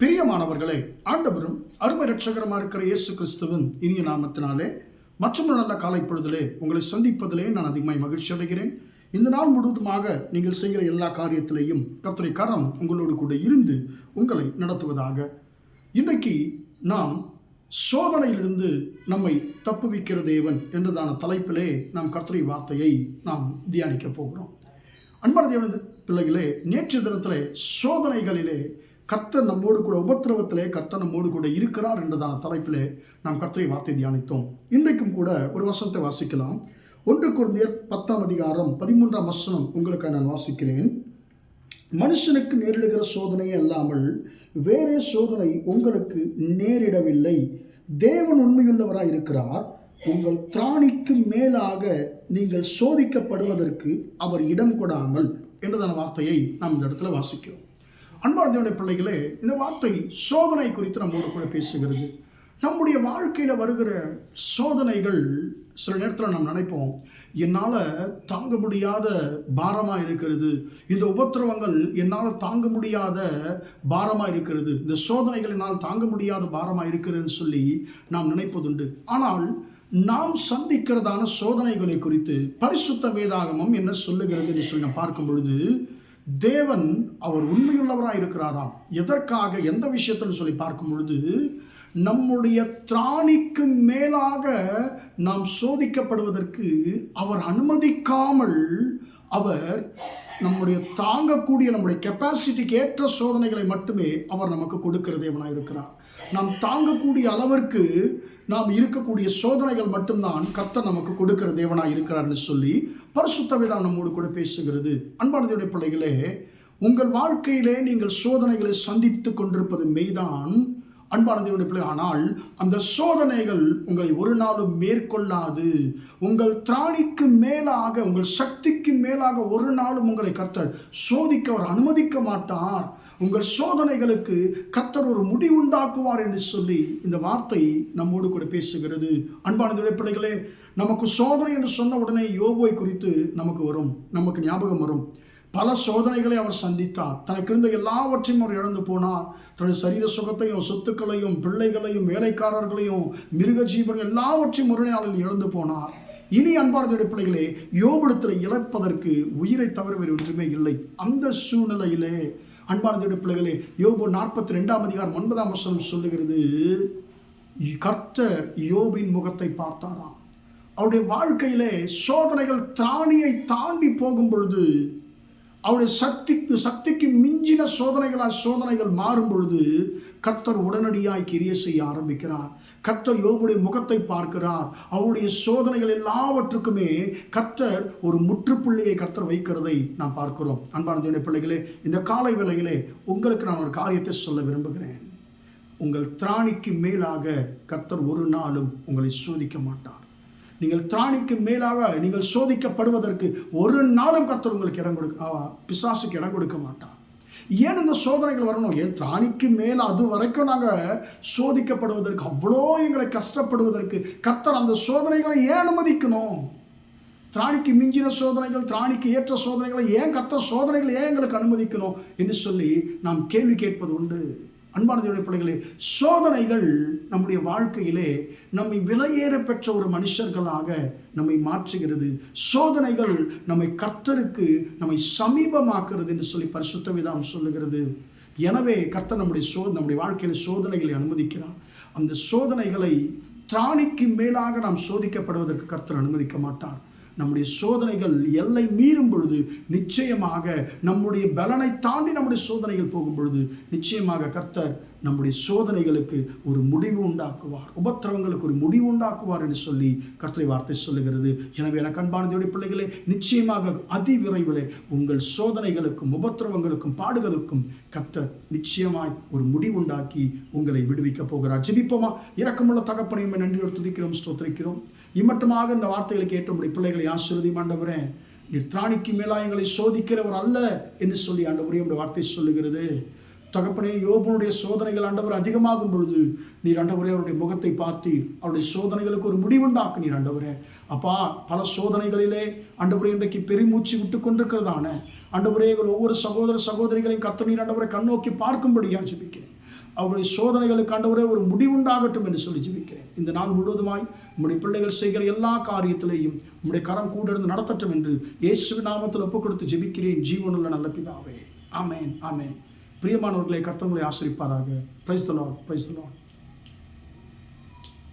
பிரியமானவர்களே ஆண்டவரும் அருமை ரட்சகரமாக இருக்கிற இயேசு கிறிஸ்துவின் இனிய நாமத்தினாலே மற்றும் நல்ல காலை பொழுதிலே உங்களை சந்திப்பதிலே நான் அதிகமாய் மகிழ்ச்சி அடைகிறேன். இந்த நாள் முழுவதுமாக நீங்கள் செய்கிற எல்லா காரியத்திலேயும் கர்த்தரை கரம் உங்களோடு கூட இருந்து உங்களை நடத்துவதாக. இன்றைக்கு நாம் சோதனையிலிருந்து நம்மை தப்புவிக்கிற தேவன் என்றதான தலைப்பிலே நாம் கர்த்தரை வார்த்தையை நாம் தியானிக்க போகிறோம். அன்பான தேவன் பிள்ளைகளே நேற்று தினத்திலே சோதனைகளிலே கர்த்தர் நம்மோடு கூட உபத்திரவத்திலே கர்த்தர் நம்மோடு கூட இருக்கிறார் என்றதான தலைப்பிலே நாம் கர்த்தரை வார்த்தை தியானித்தோம். இன்றைக்கும் கூட ஒரு வசனத்தை வாசிக்கலாம். ஒன்று குழந்தையர் பத்தாம் அதிகாரம் பதிமூன்றாம் வசனம் உங்களுக்கு நான் வாசிக்கிறேன். மனுஷனுக்கு நேரிடுகிற சோதனையே அல்லாமல் வேறே சோதனை உங்களுக்கு நேரிடவில்லை. தேவன் உண்மையுள்ளவராக இருக்கிறார். உங்கள் திராணிக்கு மேலாக நீங்கள் சோதிக்கப்படுவதற்கு அவர் இடம் கொடாமல். என்றதான வார்த்தையை நாம் இந்த இடத்துல வாசிக்கிறோம். அன்பான பிள்ளைகளே இந்த வார்த்தை சோதனை குறித்து நம்மோடு கூட பேசுகிறது. நம்முடைய வாழ்க்கையில் வருகிற சோதனைகள் சில நேரத்தில் நாம் நினைப்போம் என்னால் தாங்க முடியாத பாரமாக இருக்கிறது. இந்த உபத்திரவங்கள் என்னால் தாங்க முடியாத பாரமாக இருக்கிறது. இந்த சோதனைகள் என்னால் தாங்க முடியாத பாரமாக இருக்கிறதுன்னு சொல்லி நாம் நினைப்பதுண்டு. ஆனால் நாம் சந்திக்கிறதான சோதனைகளை குறித்து பரிசுத்த வேதாகமம் என்ன சொல்லுகிறது என்று சொல்லி நாம் பார்க்கும் பொழுது தேவன் அவர் உண்மையுள்ளவராக இருக்கிறாராம். எதற்காக? எந்த விஷயத்தில் சொல்லி பார்க்கும் பொழுது நம்முடைய திராணிக்கு மேலாக நாம் சோதிக்கப்படுவதற்கு அவர் அனுமதிக்காமல் அவர் நம்முடைய தாங்கக்கூடிய நம்முடைய கெப்பாசிட்டிக்கு ஏற்ற சோதனைகளை மட்டுமே அவர் நமக்கு கொடுக்கிற தேவனாக இருக்கிறார். நாம் தாங்கக்கூடிய அளவிற்கு நாம் இருக்கக்கூடிய சோதனைகள் மட்டும்தான் கர்த்தர் நமக்கு கொடுக்கிற தேவனாக இருக்கிறார்னு சொல்லி பரிசுத்த நம்மோடு கூட பேசுகிறது. அன்பானதுடைய பிள்ளைகளே உங்கள் வாழ்க்கையிலே நீங்கள் சோதனைகளை சந்தித்து கொண்டிருப்பது மெய்தான். அன்பான பிள்ளை ஆனால் அந்த சோதனைகள் உங்களை ஒரு நாளும் மேற்கொள்ளாது. உங்கள் திராணிக்கு மேலாக உங்கள் சக்திக்கு மேலாக ஒரு நாளும் உங்களை கர்த்தர் சோதிக்க அவர் அனுமதிக்க மாட்டார். உங்கள் சோதனைகளுக்கு கர்த்தர் ஒரு முடிவுண்டாக்குவார் என்று சொல்லி இந்த வார்த்தை நம்மோடு கூட பேசுகிறது. அன்பான பிள்ளைகளே நமக்கு சோதனை என்று சொன்ன உடனே யோகோய் குறித்து நமக்கு வரும் நமக்கு ஞாபகம் வரும். பல சோதனைகளை அவர் சந்தித்தார். தனக்கு இருந்த எல்லாவற்றையும் அவர் இழந்து போனார். தன்னுடைய சரீர சுகத்தையும் சொத்துக்களையும் பிள்ளைகளையும் வேலைக்காரர்களையும் மிருக ஜீவன் எல்லாவற்றையும் ஒரு நாளில் இழந்து போனார். இனி அன்பார்ந்த பிள்ளைகளே யோபடத்தில் இழப்பதற்கு உயிரை தவிர வேறு ஒன்றுமே இல்லை. அந்த சூழ்நிலையிலே அன்பார்ந்த பிள்ளைகளே யோபு நாற்பத்தி ரெண்டாம் அதிகாரம் ஒன்பதாம் வசனம் சொல்லுகிறது கர்த்தர் யோபின் முகத்தை பார்த்தாராம். அவருடைய வாழ்க்கையிலே சோதனைகள் திராணியை தாண்டி போகும் பொழுது அவருடைய சக்திக்கு சக்திக்கு மிஞ்சின சோதனைகளால் சோதனைகள் மாறும் பொழுது கர்த்தர் உடனடியாய் கிரிய செய்ய ஆரம்பிக்கிறார். கர்த்தர் யோபுடைய முகத்தை பார்க்கிறார். அவருடைய சோதனைகள் எல்லாவற்றுக்குமே கர்த்தர் ஒரு முற்றுப்புள்ளியை கர்த்தர் வைக்கிறதை நாம் பார்க்கிறோம். அன்பான தேவனுடைய பிள்ளைகளே இந்த காலை வேளையிலே உங்களுக்கு நான் ஒரு காரியத்தை சொல்ல விரும்புகிறேன். உங்கள் திராணிக்கு மேலாக கர்த்தர் ஒரு நாளும் உங்களை சோதிக்க மாட்டார். நீங்கள் திராணிக்கு மேலாக நீங்கள் சோதிக்கப்படுவதற்கு ஒரு நாளும் கர்த்தர் உங்களுக்கு இடம் கொடுக்க பிசாசுக்கு இடம் கொடுக்க மாட்டார். ஏன் இந்த சோதனைகள் வரணும்? ஏன் திராணிக்கு மேலே அது வரைக்கும் நாங்கள் சோதிக்கப்படுவதற்கு அவ்வளோ எங்களை கஷ்டப்படுவதற்கு கர்த்தர் அந்த சோதனைகளை ஏன் அனுமதிக்கணும்? திராணிக்கு மிஞ்சின சோதனைகள் திராணிக்கு ஏற்ற சோதனைகளை ஏன் கர்த்தர் சோதனைகள் ஏன் எங்களுக்கு அனுமதிக்கணும்? என்று சொல்லி நாம் கேள்வி கேட்பது உண்டு. அன்பான தேவனுடைய பிள்ளைகளே சோதனைகள் நம்முடைய வாழ்க்கையிலே நம்மை விலையேற பெற்ற ஒரு மனுஷர்களாக நம்மை மாற்றுகிறது. சோதனைகள் நம்மை கர்த்தருக்கு நம்மை சமீபமாக்குறது என்று சொல்லி பரிசுத்தவிதம் சொல்லுகிறது. எனவே கர்த்தர் நம்முடைய சோ நம்முடைய வாழ்க்கையில் சோதனைகளை அனுமதிக்கிறார். அந்த சோதனைகளை திராணிக்கு மேலாக நாம் சோதிக்கப்படுவதற்கு கர்த்தர் அனுமதிக்க மாட்டார். நம்முடைய சோதனைகள் எல்லை மீறும் பொழுது நிச்சயமாக நம்முடைய பலனை தாண்டி நம்முடைய சோதனைகள் போகும் பொழுது நிச்சயமாக கர்த்தர் நம்முடைய சோதனைகளுக்கு ஒரு முடிவு உண்டாக்குவார். உபத்திரவங்களுக்கு ஒரு முடிவு உண்டாக்குவார் என்று சொல்லி கர்த்தரை வார்த்தை சொல்லுகிறது. எனவே எனக்கு அன்பானதையுடைய பிள்ளைகளே நிச்சயமாக அதி விரைவில் உங்கள் சோதனைகளுக்கும் உபத்திரவங்களுக்கும் பாடுகளுக்கும் கர்த்தர் நிச்சயமாய் ஒரு முடிவுண்டாக்கி உங்களை விடுவிக்கப் போகிறார். ஜெபிப்போமா? இரக்கமுள்ள தகப்பனையும் நன்றியோடு துதிக்கிறோம் ஸ்தோத்திரிக்கிறோம். இம்மட்டுமாக இந்த வார்த்தைகளை கேட்டு உடைய பிள்ளைகளை ஆசிர்வதி ஆண்டவரே. நீர் திராணிக்கு மேலாயங்களை சோதிக்கிறவர் அல்ல என்று சொல்லி ஆண்டவரே உடைய வார்த்தை சொல்லுகிறது. தகப்பனே யோபனுடைய சோதனைகள் ஆண்டவர் அதிகமாகும் பொழுது நீர் ஆண்டவரே அவருடைய முகத்தை பார்த்தீர். அவருடைய சோதனைகளுக்கு ஒரு முடிவுண்டாக்கு நீர் ஆண்டவரே. அப்பா பல சோதனைகளிலே ஆண்டவரே இன்றைக்கு பெருமூச்சு விட்டு கொண்டிருக்கிறதான ஆண்டவரே ஒவ்வொரு சகோதர சகோதரிகளையும் கத்த நீர் ஆண்டவரை கண்ணோக்கி பார்க்கும்படியா ஜெபிக்கிறேன். அவருடைய சோதனைகளுக்கு ஆண்டவரே ஒரு முடிவுண்டாகட்டும் என்று சொல்லி ஜெபிக்கிறேன். இந்த நாள் முழுவதுமாய் உம்முடைய பிள்ளைகள் செய்கிற எல்லா காரியத்திலேயும் உம்முடைய கரம் கூட இருந்து நடத்தட்டும் என்று இயேசு நாமத்தில் ஒப்புக் கொடுத்து ஜெபிக்கிறேன். ஜீவனுள்ள நல்ல பிதாவே. ஆமேன் ஆமேன். பிரியமானவர்களை கர்த்தவங்களை ஆசிரிப்பாராக பிரைஸ் த பிரைஸ் த